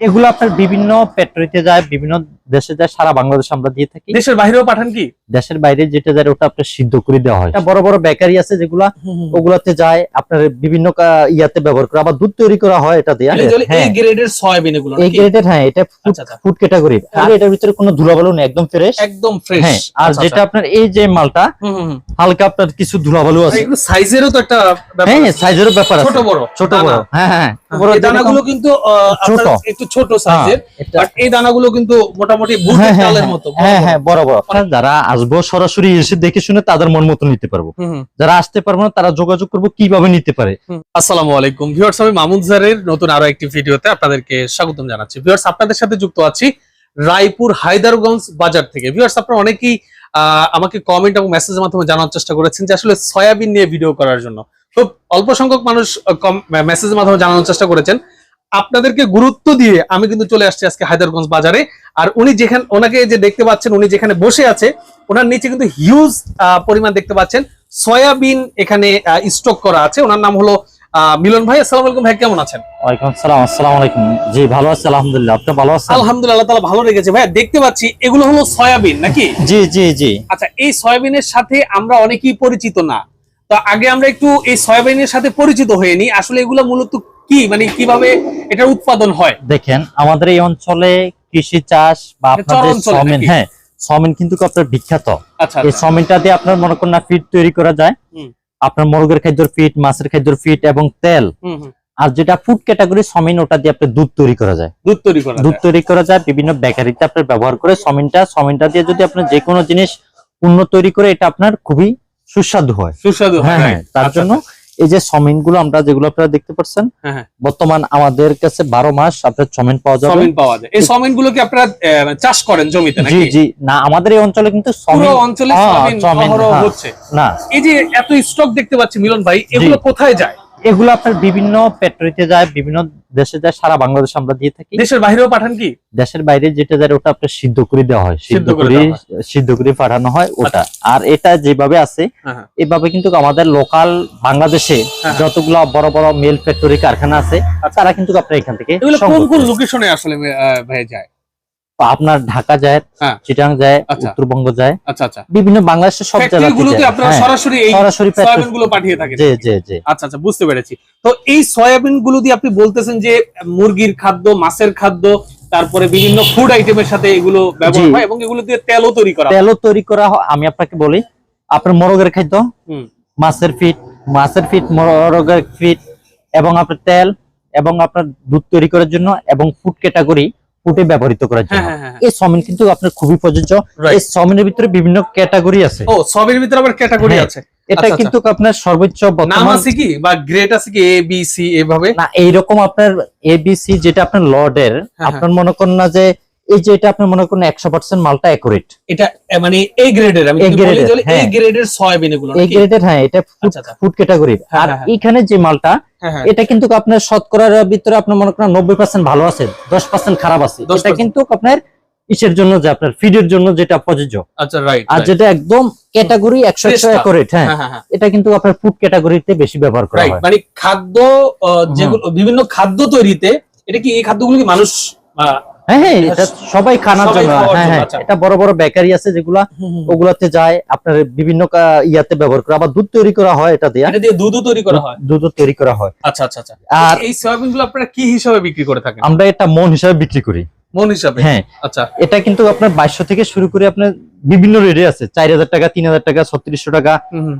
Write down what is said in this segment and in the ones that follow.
এগুলো আপনার বিভিন্ন পেট্রোলিতে যায়, বিভিন্ন দেশে যায়, সারা বাংলাদেশ আমরা দিয়ে থাকি। দেশের বাইরেও পাঠান কি? দেশের বাইরে যেটা যায় ওটা আপনার সিদ্ধ করে দেওয়া হয়। বড় বড় বেকারি আছে যেগুলা ওগুলাতে যায় আপনার বিভিন্ন ইয়াতে ব্যবহার করে। আবার দুধ তৈরি করা হয় এটা দিয়ে হ্যাঁ? এই গ্রেডের সয়াবিন এগুলো এই গ্রেডের হ্যাঁ এটা আচ্ছা, আচ্ছা। ফুড ক্যাটাগরি আর এটার ভিতরে কোনো ধুলাবালু নেই একদম ফ্রেশ একদম ফ্রেশ হ্যাঁ আর যেটা আপনার এই যে মালটা হালকা আপনার কিছু ধুলাবালু আছে। সাইজেরও তো একটা হ্যাঁ সাইজেরও ব্যাপার আছে। ছোট বড় ছোট দানা। বড় হ্যাঁ হ্যাঁ এই দানাগুলো কিন্তু ছোট। একটু ছোট সাইজের বাট এই দানাগুলো কিন্তু মোটামুটি বুটের হ্যাঁ, হ্যাঁ, চালের হ্যাঁ, মতো বড় হ্যাঁ বড়। হ্যাঁ বড় বড়। যারা আসব সরাসরি এসে দেখে শুনে তাদের মন মতো নিতে পারব। যারা আসতে পারব না তারা যোগাযোগ করব কীভাবে নিতে পারে। আসসালামু আলাইকুম। ভিউয়ার্স আমি মামুন জারের নতুন আরও একটি ভিডিওতে আপনাদেরকে স্বাগতম জানাচ্ছি। ভিউয়ার্স আপনাদের সাথে যুক্ত আছি রায়পুর হায়দারগঞ্জ বাজার থেকে। ভিউয়ার্স আপনারা অনেকেই আমাকে কমেন্ট এবং মেসেজের মাধ্যমে জানার চেষ্টা করেছেন যে আসলে সয়াবিন নিয়ে ভিডিও করার জন্য। খুব অল্প সংখ্যক মানুষ মেসেজের মাধ্যমে জানানোর চেষ্টা করেছেন। আপনাদেরকে গুরুত্ব দিয়ে আমি কিন্তু চলে আসছি আজকে হায়দারগঞ্জ বাজারে। আর উনি যেখানে ওনাকে যে দেখতে পাচ্ছেন উনি যেখানে বসে আছে ওনার নিচে কিন্তু হিউজ পরিমাণ দেখতে পাচ্ছেন সয়াবিন এখানে স্টক করা আছে। ওনার নাম হলো মিলন ভাই আসসালামু আলাইকুম ভাই কেমন আছেন? ওয়ালাইকুম আসসালাম আসসালামু আলাইকুম। জি ভালো আছে আলহামদুলিল্লাহ। আপনি ভালো আছেন? আলহামদুলিল্লাহ তাআলা ভালো রেখেছে। ভাই দেখতে পাচ্ছি এগুলো হলো সয়াবিন নাকি? জি জি জি। আচ্ছা এই সয়াবিনের সাথে আমরা অনেকেই পরিচিত না। তো আগে আমরা একটু এই সয়াবিনের সাথে পরিচিত হয়ে নিই। আসলে এগুলো মূলত কি মানে কীভাবে এটার উৎপাদন হয়? দেখেন আমাদের এই অঞ্চলে কৃষি চাষ বা আপনাদের সমিন হ্যাঁ সমিন কিন্তু আপনার বিখ্যাত। আচ্ছা এই আচ্ছা। সমিনটা দিয়ে আপনার মনে করেন ফিট তৈরি করা যায়। আপনার মুরগের খাদ্যর ফিট মাছের খাদ্যর ফিট এবং তেল। আর যেটা ফুড ক্যাটাগরি সমিন ওটা দিয়ে আপনার দুধ তৈরি করা যায়। দুধ তৈরি করা দুধ তৈরি করা যায় বিভিন্ন বেকারিতে আপনার ব্যবহার করে সমিনটা সমিনটা দিয়ে যদি আপনার যে কোনো জিনিস পণ্য তৈরি করে এটা আপনার খুবই সুস্বাদু হয়। সুস্বাদু হয়, হ্যাঁ হ্যাঁ তার আচ্ছা, জন্য এই যে সমিনগুলো আমরা যেগুলো আপনারা দেখতে পাচ্ছেন হ্যাঁ, হ্যাঁ। বর্তমান আমাদের কাছে বারো মাস আপনার সমিন পাওয়া যাবে। সমিন পাওয়া যায়। এই সমিনগুলো কি আপনারা চাষ করেন জমিতে জি জি। না আমাদের এই অঞ্চলে কিন্তু পুরো অঞ্চলে হ্যাঁ, সমিন। হচ্ছে। না। এই যে এত স্টক দেখতে পাচ্ছি মিলন ভাই এগুলো কোথায় যায়? এগুলো আপনার বিভিন্ন ফ্যাক্টরিতে যায় বিভিন্ন দেশে যায় সারা বাংলাদেশ আমরা দিয়ে থাকি। দেশের বাইরেও পাঠান কি? দেশের বাইরে যেটা যায় ওটা আপনার সিদ্ধ করে দেওয়া হয়। সিদ্ধ করে সিদ্ধ করে পাঠানো হয় ওটা। আর এটা যেভাবে আছে হ্যাঁ, হ্যাঁ। এভাবে কিন্তু আমাদের লোকাল বাংলাদেশে হ্যাঁ। যতগুলো বড় বড় মেল ফ্যাক্টরি কারখানা আছে আচ্ছা। তারা কিন্তু আপনার এখান থেকে কোন কোন লোকেশনে আসলে ভাই যায়? আপনার ঢাকা যায় হ্যাঁ। চিটাং যায় আচ্ছা। উত্তরবঙ্গ যায় আচ্ছা আচ্ছা। বিভিন্ন বাংলাদেশের সব ফ্যাক্টরি জায়গায় গুলোতে আপনারা সরাসরি এই সয়াবিনগুলো পাঠিয়ে থাকেন। জি জি জি। আচ্ছা আচ্ছা বুঝতে পেরেছি। তো এই সয়াবিনগুলো দিয়ে আপনি বলতেছেন যে মুরগির খাদ্য মাছের খাদ্য তারপরে বিভিন্ন ফুড আইটেমের সাথে এগুলো ব্যবহার হয় এবং এগুলো দিয়ে তেলও তৈরি করা তেলও তৈরি করা হয়। আমি আপনাকে বলি আপনার মোরগের খাদ্য মাছের ফিট মাছের ফিট মোরগের ফিট এবং আপনার তেল এবং আপনার দুধ তৈরি করার জন্য এবং ফুড ক্যাটাগরি ফুডে ব্যবহৃত করার হ্যাঁ জন্য। হ্যাঁ হ্যাঁ এই সমিন কিন্তু আপনার খুবই প্রযোজ্য। এই সমিনের ভিতরে বিভিন্ন ক্যাটাগরি আছে। ও সমিনের ভিতরে আবার ক্যাটাগরি হ্যাঁ, আছে। এটা আচ্ছা, কিন্তু আপনার সর্বোচ্চ নাম আছে কি? বা গ্রেড আছে কি? এ বি সি এভাবে? না এইরকম আপনার এ বি সি যেটা আপনার লর্ডের হ্যাঁ। আপনার মনে করেন না যে এই যে এটা আপনি মনে করেন একশো পার্সেন্ট মালটা অ্যাকুরেট এটা মানে এই গ্রেডের আমি এই হ্যাঁ। গ্রেডের সয়াবিন এগুলো এই নাকি? গ্রেডের হ্যাঁ এটা আচ্ছা, আচ্ছা। ফুড ক্যাটাগরি হ্যাঁ, আর হ্যাঁ, হ্যাঁ। এখানে যে মালটা হ্যাঁ এটা কিন্তু আপনার শতকরার ভিতরে আপনার মনে করেন নব্বই পার্সেন্ট ভালো আছে দশ পার্সেন্ট খারাপ আছে। 10% এটা কিন্তু আপনার ইসের জন্য যে আপনার ফিডের জন্য যেটা প্রযোজ্য। আচ্ছা রাইট আর যেটা একদম ক্যাটাগরি একশো একশো Fresh টা। অ্যাকুরেট হ্যাঁ। এটা কিন্তু আপনার ফুড ক্যাটাগরিতে বেশি ব্যবহার করা হয়। মানে খাদ্য যেগুলো বিভিন্ন খাদ্য তৈরিতে এটা কি এই খাদ্যগুলো কি মানুষ হ্যাঁ হ্যাঁ এটা সবাই খানার জন্য হ্যাঁ হ্যাঁ। এটা বড় বড় বেকারি আছে যেগুলা ওগুলাতে যায় আপনার বিভিন্ন ইয়াতে ব্যবহার করে আবার দুধ তৈরি করা হয় এটা দিয়ে। এটা দিয়ে দুধও তৈরি করা হয়? দুধ তৈরি করা হয়। আচ্ছা আচ্ছা আচ্ছা। আর এই সয়াবিনগুলো আপনারা কি হিসাবে বিক্রি করে থাকেন? আমরা এটা মন হিসাবে বিক্রি করি। মন হিসাবে? হ্যাঁ। আচ্ছা। এটা কিন্তু আপনার বাইশশো থেকে শুরু করে আপনার বিভিন্ন রেটে আছে। চার হাজার টাকা তিন হাজার টাকা ছত্রিশশো টাকা।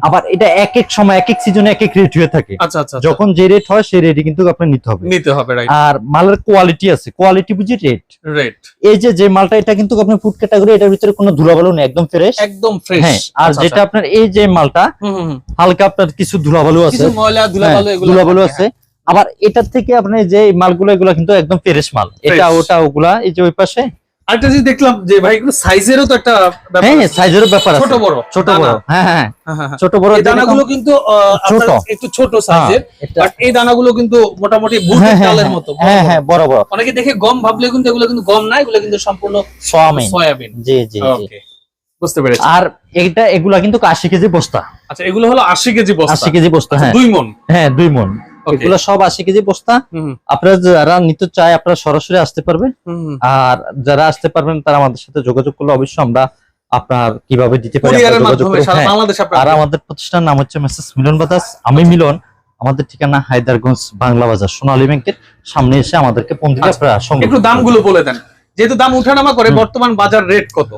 আবার এটা এক এক সময় এক এক সিজনে এক এক রেট হয়ে থাকে। আচ্ছা আচ্ছা আচ্ছা। যখন যে রেট হয় সেই রেটই কিন্তু আপনার নিতে হবে। নিতে হবে আর মালের কোয়ালিটি আছে। কোয়ালিটি বুঝি রেট রেট এই যে যে মালটা এটা কিন্তু আপনার ফুড ক্যাটাগরি এটার ভিতরে কোনো ধুলাবালু নেই একদম ফ্রেশ একদম ফ্রেশ হ্যাঁ আর যেটা আপনার এই যে মালটা হালকা আপনার কিছু ধুলাবালু আছে। ময়লা ধুলাবালু হ্যাঁ, ধুলাবালু আছে। আবার এটার থেকে আপনি যে মালগুলো এগুলো কিন্তু একদম ফ্রেশ মাল। এটা ওটা ওগুলা এই যে ওই পাশে। আরেকটা জিনিস দেখলাম যে ভাই এগুলো সাইজেরও তো একটা ব্যাপার হ্যাঁ আছে। সাইজের ব্যাপার আছে। ছোট বড়। ছোট বড়। হ্যাঁ হ্যাঁ হ্যাঁ, হ্যাঁ, হ্যাঁ। ছোট বড় দানাগুলো কিন্তু আহ, ছোট। একটু ছোট সাইজের বাট এই দানাগুলো কিন্তু মোটামুটি বুটের হ্যাঁ, মতো হ্যাঁ। হ্যাঁ বড় বড় অনেকে দেখে গম ভাবলে কিন্তু এগুলো কিন্তু গম না এগুলো কিন্তু সম্পূর্ণ সোয়াবিন। সয়াবিন। জি জি জি। বুঝতে পেরেছি। আর এটা এগুলা কিন্তু আশি কেজি বস্তা। আচ্ছা এগুলো হলো আশি কেজি বস্তা। আশি কেজি বস্তা আচ্ছা, হ্যাঁ দুই মন হ্যাঁ দুই মন. এগুলো সব আশি কেজি বস্তা। আপনারা যারা নিতে চায় আপনারা সরাসরি আসতে পারবে। আর যারা আসতে পারবেন তারা আমাদের সাথে যোগাযোগ করলে অবশ্যই আমরা আপনার কীভাবে দিতে পারি হ্যাঁ, আর আমাদের প্রতিষ্ঠানের নাম হচ্ছে মেসেস মিলন বাতাস আমি মিলন। আমাদের ঠিকানা হায়দারগঞ্জ বাংলা বাজার সোনালী ব্যাংকের সামনে এসে আমাদেরকে ফোন দিলে আচ্ছা। আপনারা একটু দামগুলো বলে দেন। যেহেতু দাম উঠানামা করে বর্তমান বাজার রেট কত?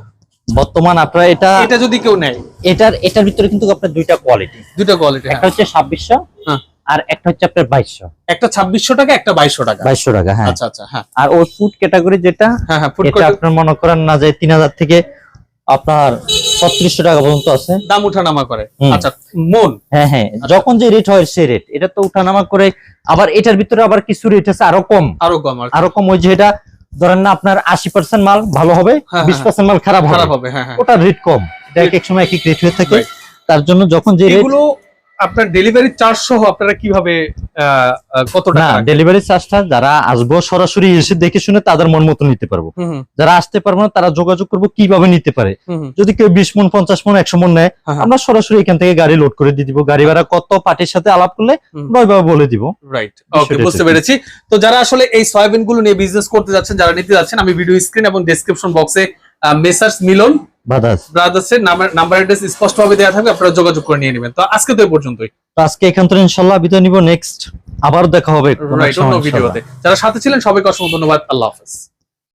বর্তমান আপনারা এটা এটা যদি কেউ নেয়। এটার এটার ভিতরে কিন্তু আপনার দুইটা কোয়ালিটি দুইটা কোয়ালিটি একটা হচ্ছে ছাব্বিশশো হ্যাঁ। আর একটা হচ্ছে আপনার বাইশশো। একটা ছাব্বিশশো টাকা একটা বাইশশো টাকা। বাইশশো টাকা হ্যাঁ। আচ্ছা আচ্ছা হ্যাঁ। আর ওই ফুড ক্যাটাগরি যেটা হ্যাঁ হ্যাঁ আপনার মনে করেন না যে তিন হাজার থেকে আপনার ছত্রিশশো টাকা পর্যন্ত আছে। দাম উঠানামা করে। আচ্ছা মন। হ্যাঁ হ্যাঁ যখন যে রেট হয় সে রেট এটা তো উঠানামা করে আবার এটার ভিতরে আবার কিছু রেট আছে আরও কম। আরও কম আরও কম ওই যে এটা ধরেন না আপনার আশি পার্সেন্ট মাল ভালো হবে হ্যাঁ, বিশ পার্সেন্ট মাল খারাপ খারাপ হবে ওটার রেট কম। এক এক সময় এক এক রেট হয়ে থাকে। তার জন্য যখন যে রেট আপনার ডেলিভারি চার্জ সহ আপনারা কীভাবে কত টাকা ডেলিভারি চার্জটা যারা আসব সরাসরি এসে দেখে শুনে তাদের মন মতো নিতে পারব। যারা আসতে পারব না তারা যোগাযোগ করব কীভাবে নিতে পারে। যদি কেউ বিশ মন পঞ্চাশ মন একশো মন নেয় হ্যাঁ, হ্যাঁ। আমরা সরাসরি এখান থেকে গাড়ি লোড করে দিয়ে দিব। গাড়ি ভাড়া কত পার্টির সাথে আলাপ করলে ওইভাবে বলে দিব। রাইট ওকে বুঝতে পেরেছি। তো যারা আসলে এই সয়াবিনগুলো নিয়ে বিজনেস করতে যাচ্ছেন যারা নিতে যাচ্ছেন আমি ভিডিও স্ক্রিন এবং ডেসক্রিপশন বক্সে মেসার্স মিলন বাদাস ব্রাদার্স এর নাম্বার অ্যাড্রেস স্পষ্ট ভাবে দেওয়া থাকবে আপনারা যোগাযোগ করে নিয়ে নেবেন। তো আজকে তো পর্যন্তই। তো আজকে এখান থেকে ইনশাল্লাহ বিদায় নিব। নেক্সট আবার দেখা হবে। ভিডিওতে। যারা সাথে ছিলেন সবাইকে অসংখ্য ধন্যবাদ। আল্লাহ হাফেজ।